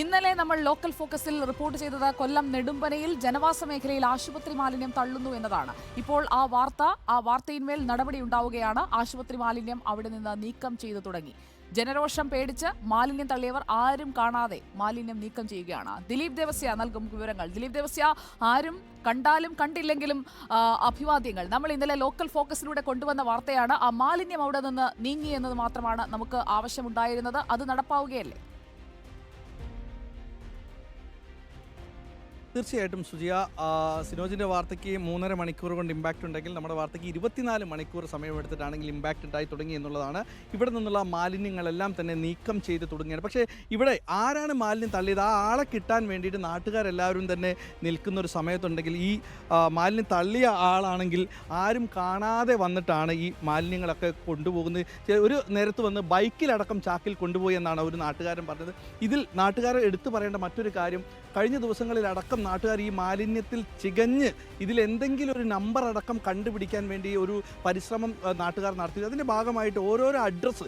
ഇന്നലെ നമ്മൾ local ഫോക്കസിൽ report ചെയ്തത് കൊല്ലം നെടുമ്പനയിൽ ജനവാസ മേഖലയിൽ ആശുപത്രി മാലിന്യം തള്ളുന്നു എന്നതാണ്. ഇപ്പോൾ ആ വാർത്ത ആ വാർത്തയിന്മേൽ നടപടി ഉണ്ടാവുകയാണ്. ആശുപത്രി മാലിന്യം അവിടെ നിന്ന് നീക്കം ചെയ്തു തുടങ്ങി. ജനരോഷം പേടിച്ച് മാലിന്യം തള്ളിയവർ ആരും കാണാതെ മാലിന്യം നീക്കം ചെയ്യുകയാണ്. ദിലീപ് ദേവസ്യ നൽകും വിവരങ്ങൾ. ദിലീപ് ദേവസ്യ ആരും കണ്ടാലും കണ്ടില്ലെങ്കിലും അഭിവാദ്യങ്ങൾ. നമ്മൾ ഇന്നലെ ലോക്കൽ ഫോക്കസിലൂടെ കൊണ്ടുവന്ന വാർത്തയാണ് ആ മാലിന്യം അവിടെ നിന്ന് നീങ്ങി എന്നത് മാത്രമാണ് നമുക്ക് ആവശ്യമുണ്ടായിരുന്നത്. അത് നടപ്പാവുകയല്ലേ? തീർച്ചയായിട്ടും സുജിയ സിനോജിന്റെ വാർത്തയ്ക്ക് മൂന്നര മണിക്കൂർ കൊണ്ട് ഇമ്പാക്റ്റ് ഉണ്ടെങ്കിൽ നമ്മുടെ വാർത്തയ്ക്ക് ഇരുപത്തിനാല് മണിക്കൂർ സമയമെടുത്തിട്ടാണെങ്കിൽ ഇമ്പാക്റ്റ് ഉണ്ടായി തുടങ്ങി എന്നുള്ളതാണ്. ഇവിടെ നിന്നുള്ള മാലിന്യങ്ങളെല്ലാം തന്നെ നീക്കം ചെയ്ത് തുടങ്ങിയാണ്. പക്ഷേ ഇവിടെ ആരാണ് മാലിന്യം തള്ളിയത്? ആ ആളെ കിട്ടാൻ വേണ്ടിയിട്ട് നാട്ടുകാരെല്ലാവരും തന്നെ നിൽക്കുന്ന ഒരു സമയത്തുണ്ടെങ്കിൽ ഈ മാലിന്യം തള്ളിയ ആളാണെങ്കിൽ ആരും കാണാതെ വന്നിട്ടാണ് ഈ മാലിന്യങ്ങളൊക്കെ കൊണ്ടുപോകുന്നത്. ഒരു നേരത്ത് വന്ന് ബൈക്കിലടക്കം ചാക്കിൽ കൊണ്ടുപോയി എന്നാണ് ഒരു നാട്ടുകാരൻ പറഞ്ഞത്. ഇതിൽ നാട്ടുകാരെ എടുത്തു പറയേണ്ട മറ്റൊരു കാര്യം കഴിഞ്ഞ ദിവസങ്ങളിൽ അടക്കം നാട്ടുകാർ ഈ മാലിന്യത്തിൽ ചികഞ്ഞ് ഇതിൽ എന്തെങ്കിലും ഒരു നമ്പർ അടക്കം കണ്ടുപിടിക്കാൻ വേണ്ടി ഒരു പരിശ്രമം നാട്ടുകാർ നടത്തി. അതിന്റെ ഭാഗമായിട്ട് ഓരോരോ അഡ്രസ്സ്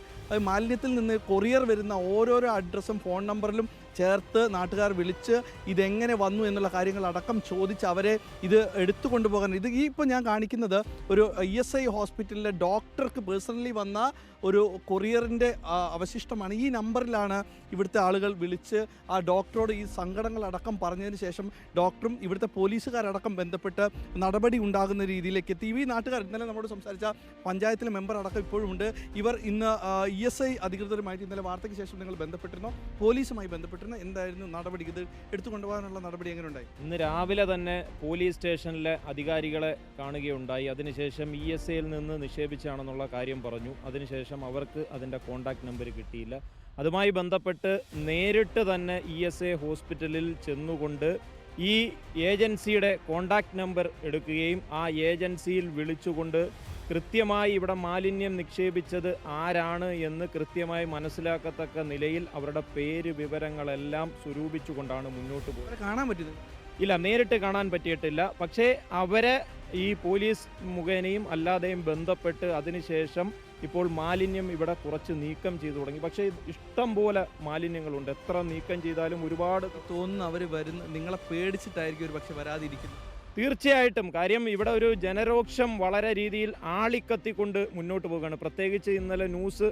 മാലിന്യത്തിൽ നിന്ന് കൊറിയർ വരുന്ന ഓരോരോ അഡ്രസ്സും ഫോൺ നമ്പറിലും ചേർത്ത് നാട്ടുകാർ വിളിച്ച് ഇതെങ്ങനെ വന്നു എന്നുള്ള കാര്യങ്ങൾ അടക്കം ചോദിച്ച് അവരെ ഇത് എടുത്തു കൊണ്ടുപോകാൻ ഇത് ഈ ഇപ്പോൾ ഞാൻ കാണിക്കുന്നത് ഒരു ഇ എസ് ഐ ഹോസ്പിറ്റലിലെ ഡോക്ടർക്ക് പേഴ്സണലി വന്ന ഒരു കൊറിയറിന്റെ അവശിഷ്ടമാണ്. ഈ നമ്പറിലാണ് ഇവിടുത്തെ ആളുകൾ വിളിച്ച് ആ ഡോക്ടറോട് ഈ സങ്കടങ്ങളടക്കം പറഞ്ഞതിന് ശേഷം ഡോക്ടറും ഇവിടുത്തെ പോലീസുകാരടക്കം ബന്ധപ്പെട്ട് നടപടി ഉണ്ടാകുന്ന രീതിയിലേക്ക് എത്തി. ഈ നാട്ടുകാർ ഇന്നലെ നമ്മോട് സംസാരിച്ച പഞ്ചായത്തിലെ മെമ്പർ അടക്കം ഇപ്പോഴും ഉണ്ട്. ഇവർ ഇന്ന് ഇ എസ് ഐ അധികൃതരുമായിട്ട് ഇന്നലെ വാർത്തയ്ക്ക് ശേഷം നിങ്ങൾ ബന്ധപ്പെട്ടിരുന്നോ? പോലീസുമായി ബന്ധപ്പെട്ടിരുന്നോ? എന്തായിരുന്നു നടപടി ഇത് എടുത്തു കൊണ്ടുപോകാനുള്ള നടപടി എങ്ങനെ ഉണ്ടായി ഇന്ന് രാവിലെ തന്നെ പോലീസ് സ്റ്റേഷനിലെ അധികാരികളെ കാണുകയുണ്ടായി. അതിനുശേഷം ഇ എസ് ഐയിൽ നിന്ന് നിക്ഷേപിച്ചാണെന്നുള്ള കാര്യം പറഞ്ഞു. അതിനുശേഷം അവർക്ക് അതിന്റെ കോണ്ടാക്ട് നമ്പർ കിട്ടിയില്ല. അതുമായി ബന്ധപ്പെട്ട് നേരിട്ട് തന്നെ ഇ എസ് എ ഹോസ്പിറ്റലിൽ ചെന്നുകൊണ്ട് ഈ ഏജൻസിയുടെ കോണ്ടാക്ട് നമ്പർ എടുക്കുകയും ആ ഏജൻസിയിൽ വിളിച്ചുകൊണ്ട് കൃത്യമായി ഇവിടെ മാലിന്യം നിക്ഷേപിച്ചത് ആരാണ് എന്ന് കൃത്യമായി മനസ്സിലാക്കത്തക്ക നിലയിൽ അവരുടെ പേര് വിവരങ്ങളെല്ലാം സ്വരൂപിച്ചുകൊണ്ടാണ് മുന്നോട്ട് പോകുന്നത് കാണാൻ പറ്റുന്നത് ഇല്ല നേരിട്ട് കാണാൻ പറ്റിയിട്ടില്ല. പക്ഷേ അവരെ ഈ പോലീസ് മുഖേനയും അല്ലാതെയും ബന്ധപ്പെട്ട് അതിനുശേഷം ഇപ്പോൾ മാലിന്യം ഇവിടെ കുറച്ച് നീക്കം ചെയ്തു തുടങ്ങി. പക്ഷേ ഇഷ്ടം പോലെ മാലിന്യങ്ങളുണ്ട്. എത്ര നീക്കം ചെയ്താലും ഒരുപാട് തോന്നുന്നു അവർ വരുന്ന നിങ്ങളെ പേടിച്ചിട്ടായിരിക്കും ഒരു പക്ഷെ വരാതിരിക്കുന്നത്. തീർച്ചയായിട്ടും കാര്യം ഇവിടെ ഒരു ജനരോക്ഷം വളരെ രീതിയിൽ ആളിക്കത്തിക്കൊണ്ട് മുന്നോട്ട് പോവുകയാണ്. പ്രത്യേകിച്ച് ഇന്നലെ ന്യൂസ്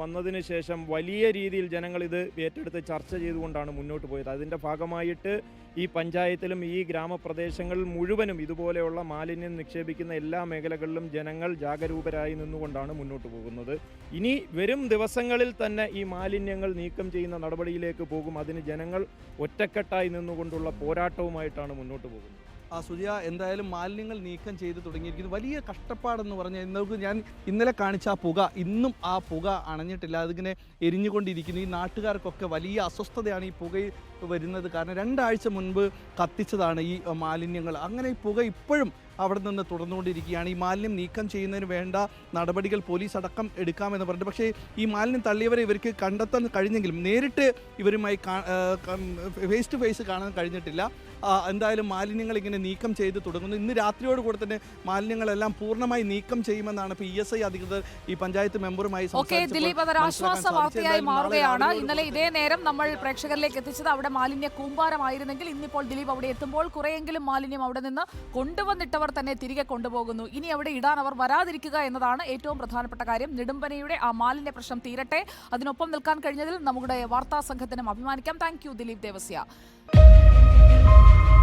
വന്നതിന് ശേഷം വലിയ രീതിയിൽ ജനങ്ങൾ ഇത് ഏറ്റെടുത്ത് ചർച്ച ചെയ്തുകൊണ്ടാണ് മുന്നോട്ട് പോയത്. അതിന്റെ ഭാഗമായിട്ട് ഈ പഞ്ചായത്തിലും ഈ ഗ്രാമപ്രദേശങ്ങളിൽ മുഴുവനും ഇതുപോലെയുള്ള മാലിന്യം നിക്ഷേപിക്കുന്ന എല്ലാ മേഖലകളിലും ജനങ്ങൾ ജാഗരൂകരായി നിന്നുകൊണ്ടാണ് മുന്നോട്ട് പോകുന്നത്. ഇനി വരും ദിവസങ്ങളിൽ തന്നെ ഈ മാലിന്യങ്ങൾ നീക്കം ചെയ്യുന്ന നടപടിയിലേക്ക് പോകും. അതിന് ജനങ്ങൾ ഒറ്റക്കെട്ടായി നിന്നുകൊണ്ടുള്ള പോരാട്ടവുമായിട്ടാണ് മുന്നോട്ട് പോകുന്നത്. സുജിയ എന്തായാലും മാലിന്യങ്ങൾ നീക്കം ചെയ്ത് തുടങ്ങിയിരിക്കുന്നു. വലിയ കഷ്ടപ്പാടെന്ന് പറഞ്ഞാൽ നമുക്ക് ഞാൻ ഇന്നലെ കാണിച്ച ആ പുക ഇന്നും ആ പുക അണഞ്ഞിട്ടില്ല. അതിങ്ങനെ എരിഞ്ഞുകൊണ്ടിരിക്കുന്നു. ഈ നാട്ടുകാർക്കൊക്കെ വലിയ അസ്വസ്ഥതയാണ് ഈ പുകയിൽ വരുന്നത്. കാരണം രണ്ടാഴ്ച മുൻപ് കത്തിച്ചതാണ് ഈ മാലിന്യങ്ങൾ. അങ്ങനെ ഈ പുക ഇപ്പോഴും അവിടെ നിന്ന് തുടർന്നുകൊണ്ടിരിക്കുകയാണ്. ഈ മാലിന്യം നീക്കം ചെയ്യുന്നതിന് വേണ്ട നടപടികൾ പോലീസ് അടക്കം എടുക്കാമെന്ന് പറഞ്ഞു പക്ഷേ ഈ മാലിന്യം തള്ളിയവരെ ഇവർക്ക് കണ്ടെത്താൻ കഴിഞ്ഞെങ്കിലും നേരിട്ട് ഇവരുമായി ഫേസ് ടു ഫേസ് കാണാൻ കഴിഞ്ഞിട്ടില്ല. എന്തായാലും മാലിന്യങ്ങൾ ഇങ്ങനെ നീക്കം ചെയ്ത് തുടങ്ങുന്നു. ഇന്ന് രാത്രിയോട് കൂടെ തന്നെ മാലിന്യങ്ങളെല്ലാം പൂർണമായി നീക്കം ചെയ്യുമെന്നാണ് ഇപ്പോൾ ഇ എസ് ഐ അധികൃതർ ഈ പഞ്ചായത്ത് മെമ്പറുമായി ഓക്കെ ദിലീപ് അതൊരു ആശ്വാസ വാർത്തയായി മാറുകയാണ്. ഇന്നലെ ഇതേ നേരം നമ്മൾ പ്രേക്ഷകരിലേക്ക് എത്തിച്ചത് അവിടെ മാലിന്യ കൂമ്പാരമായിരുന്നെങ്കിൽ ഇന്നിപ്പോൾ ദിലീപ് അവിടെ എത്തുമ്പോൾ കുറെയെങ്കിലും മാലിന്യം അവിടെ നിന്ന് കൊണ്ടുവന്നിട്ടവർ തന്നെ തിരികെ കൊണ്ടുപോകുന്നു. ഇനി അവിടെ ഇടാൻ അവർ വരാതിരിക്കുക എന്നതാണ് ഏറ്റവും പ്രധാനപ്പെട്ട കാര്യം. നെടുമ്പനയുടെ ആ മാലിന്യ പ്രശ്നം തീരട്ടെ. അതിനൊപ്പം നിൽക്കാൻ കഴിഞ്ഞതിൽ നമ്മുടെ വാർത്താ സംഘത്തിനും അഭിമാനിക്കാം. Thank you Dileep Devasya.